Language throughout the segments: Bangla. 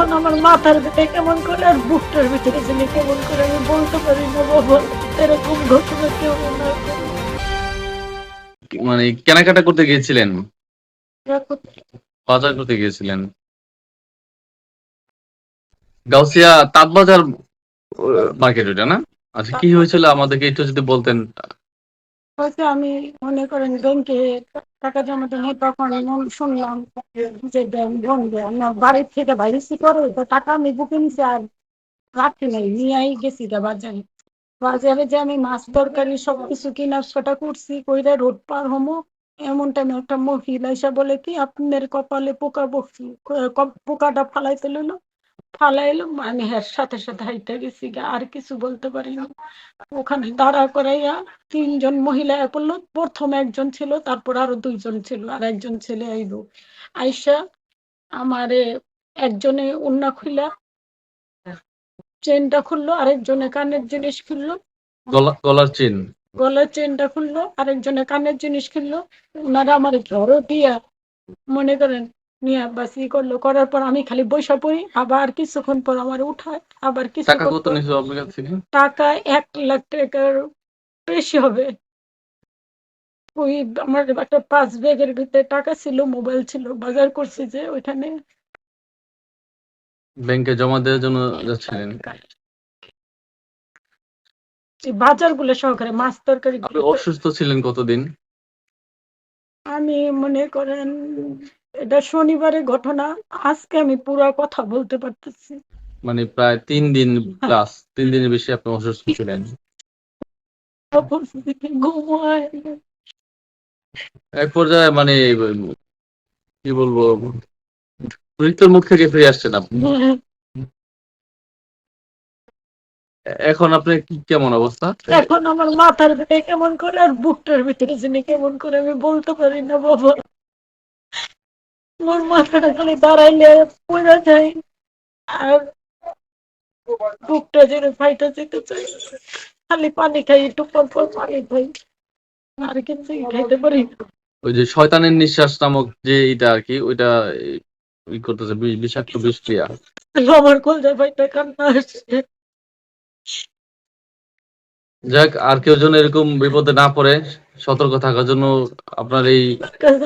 এখন আমার মাথার ভিতরে কেমন করে আর বুকটার ভিতরে জানি কেমন করে আমি বলতে পারি না বাবা এরকম ঘটনা কেউ না। মানে কেনাকাটা করতে গিয়েছিলেন? বাজার করতে গিয়েছিলেন? গাউসিয়া তাঁতবাজার মার্কেট ওটা না? আচ্ছা কি হয়েছিল আমাদেরকে একটু যদি বলতেন? হয়তো আমি মনে করেন ব্যাংকে টাকা জমাতে নেই তখন মন- শুনলাম যে আমার বাড়ির থেকে বাইরে করে? তো টাকা আমি বুকে নিছি আর রাখি নাই, নিয়েই গেছি গা বাজারে। বাজারে যে আমি মাছ তরকারি সবকিছু কেনাকাটা করছি, কইরা রোড পার হমো। এমন টাইমে একটা মহিলা এসে বলে কি, আপনার কপালে পোকা ক- পোকাটা ফালাইতে লইলো? ফালাইলো আমি হ্যাঁ সাথে সাথে হাইতে গেছি আর কিছু বলতে পারি না। ওখানে দাঁড়া করাইয়া তিনজন মহিলা পড়ল প্রথম একজন ছিল তারপর আরও দুইজন ছিল আর একজন ছেলে আইলো আইসা আমারে একজনে উন্না খুইলা চেনটা খুললো আরেকজনে কানের জিনিস খুললো। গলা গলার চেন। গলার চেনটা খুললো আরেকজনে কানের জিনিস খুললো। ওনারা আমার ধরো দিয়া মনে করেন নিয়ে বাস করল করার পর আমি খালি বৈশা পড়ি আবার কিছুক্ষণ পর আমার উঠায় আবার টাকা কত নিছো আপনার কাছ? থেকে টাকা এক লাখ টাকার বেশি হবে। ওই আমার একটা পাঁচ ব্যাগের ভিতরে টাকা ছিল মোবাইল ছিল বাজার করছি যে ওইখানে। ব্যাংকে জমা দেওয়ার জন্য যাচ্ছিলেন? বাজারগুলো সহকারে মাছ তরকারি অসুস্থ ছিলেন কতদিন? আমি মনে করেন এটা শনিবারের ঘটনা আজকে আমি পুরো কথা বলতে পারতেছি। মানে প্রায় তিন দিন প্লাস তিন দিনের বেশি আপনি অসুস্থ ছিলেন। এক পর্যায়ে মানে কি বলব মৃত্যুর মুখ থেকে ফিরে আসছেন আপনি। এখন আপনার কি কেমন অবস্থা? এখন আমার মাথার ভিতরে কেমন করে আর বুকটার ভিতরে জানি কেমন করে আমি বলতে পারি না বাবা। আমার মাথাটা খালি দাঁড়াইলে পড়ে যায়। আর বুকটা যেন ফাইটা যেতে চাই খালি পানি খাই একটু পর পর পানি খাই। আর কিছু খাইতে পারি ওই যে শয়তানের নিঃশ্বাস নামক যে এটা আর কি ওইটা ই করতেছে বিষাক্ত বিষক্রিয়া আমার কলজা ভাইটা কান্না আসছে? যাক আর কেউ যেন এরকম বিপদে না পড়ে। সতর্ক থাকার জন্য আপনার এই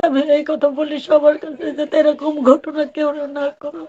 আমি এই কথা বলি সবার কাছে যাতে এরকম ঘটনা কেউ না করো